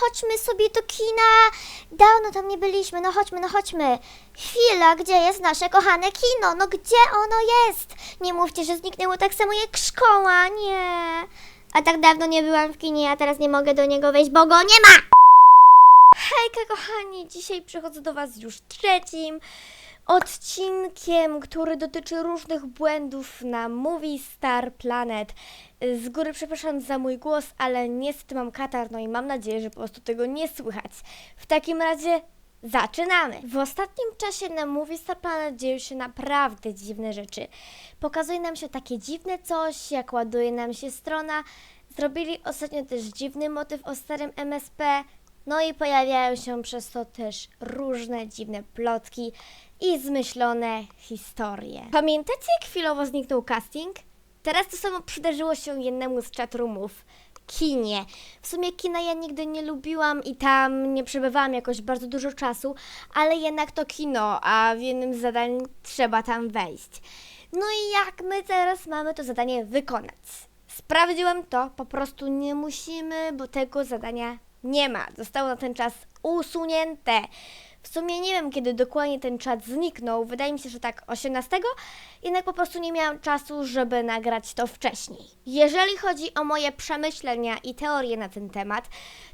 chodźmy sobie do kina. Dawno tam nie byliśmy, no chodźmy, no chodźmy. Chwila, gdzie jest nasze kochane kino? No gdzie ono jest? Nie mówcie, że zniknęło tak samo jak szkoła, nie. A tak dawno nie byłam w kinie, a teraz nie mogę do niego wejść, bo go nie ma! Hejka kochani, dzisiaj przychodzę do Was już trzecim odcinkiem, który dotyczy różnych błędów na Movie Star Planet. Z góry przepraszam za mój głos, ale niestety mam katar, no i mam nadzieję, że po prostu tego nie słychać. W takim razie zaczynamy! W ostatnim czasie na Movie Star Planet dzieją się naprawdę dziwne rzeczy. Pokazuje nam się takie dziwne coś, jak ładuje nam się strona. Zrobili ostatnio też dziwny motyw o starym MSP. No i pojawiają się przez to też różne dziwne plotki i zmyślone historie. Pamiętacie, jak chwilowo zniknął casting? Teraz to samo przydarzyło się jednemu z chatroomów. Kinie. W sumie kina ja nigdy nie lubiłam i tam nie przebywałam jakoś bardzo dużo czasu, ale jednak to kino, a w jednym z zadań trzeba tam wejść. No i jak my teraz mamy to zadanie wykonać? Sprawdziłam to, po prostu nie musimy, bo tego zadania nie ma. Zostało na ten czas usunięte. W sumie nie wiem, kiedy dokładnie ten czat zniknął. Wydaje mi się, że tak 18, jednak po prostu nie miałam czasu, żeby nagrać to wcześniej. Jeżeli chodzi o moje przemyślenia i teorie na ten temat,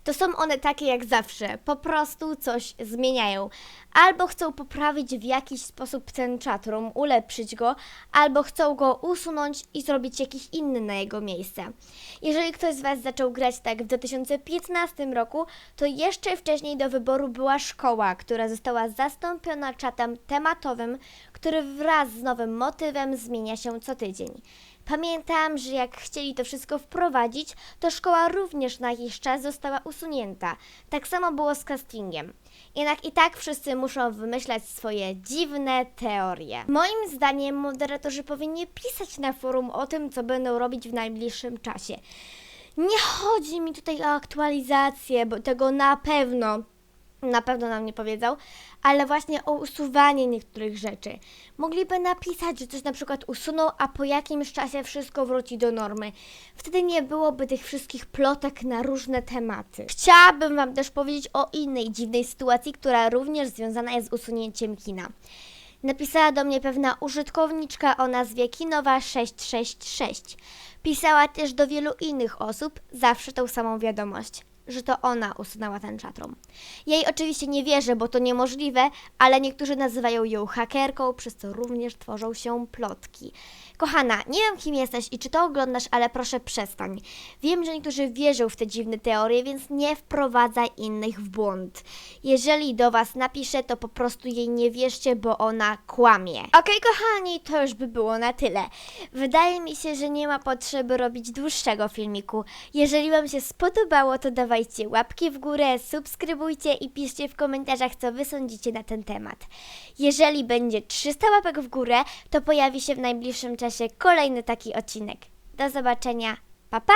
to są one takie jak zawsze. Po prostu coś zmieniają. Albo chcą poprawić w jakiś sposób ten chatroom, ulepszyć go, albo chcą go usunąć i zrobić jakiś inny na jego miejsce. Jeżeli ktoś z Was zaczął grać tak w 2015 roku, to jeszcze wcześniej do wyboru była szkoła, która została zastąpiona czatem tematowym, który wraz z nowym motywem zmienia się co tydzień. Pamiętam, że jak chcieli to wszystko wprowadzić, to szkoła również na jakiś czas została usunięta. Tak samo było z castingiem. Jednak i tak wszyscy muszą wymyślać swoje dziwne teorie. Moim zdaniem moderatorzy powinni pisać na forum o tym, co będą robić w najbliższym czasie. Nie chodzi mi tutaj o aktualizację, bo tego na pewno na pewno nam nie powiedzą, ale właśnie o usuwanie niektórych rzeczy. Mogliby napisać, że coś na przykład usuną, a po jakimś czasie wszystko wróci do normy. Wtedy nie byłoby tych wszystkich plotek na różne tematy. Chciałabym Wam też powiedzieć o innej dziwnej sytuacji, która również związana jest z usunięciem kina. Napisała do mnie pewna użytkowniczka o nazwie Kinowa666. Pisała też do wielu innych osób, zawsze tą samą wiadomość że to ona usunęła ten chatroom. Jej oczywiście nie wierzę, bo to niemożliwe, ale niektórzy nazywają ją hakerką, przez co również tworzą się plotki. Kochana, nie wiem kim jesteś i czy to oglądasz, ale proszę przestań. Wiem, że niektórzy wierzą w te dziwne teorie, więc nie wprowadzaj innych w błąd. Jeżeli do Was napiszę, to po prostu jej nie wierzcie, bo ona kłamie. Okej, kochani, to już by było na tyle. Wydaje mi się, że nie ma potrzeby robić dłuższego filmiku. Jeżeli Wam się spodobało, to dawajcie łapki w górę, subskrybujcie i piszcie w komentarzach, co Wy sądzicie na ten temat. Jeżeli będzie 300 łapek w górę, to pojawi się w najbliższym czasie kolejny taki odcinek. Do zobaczenia. Pa pa!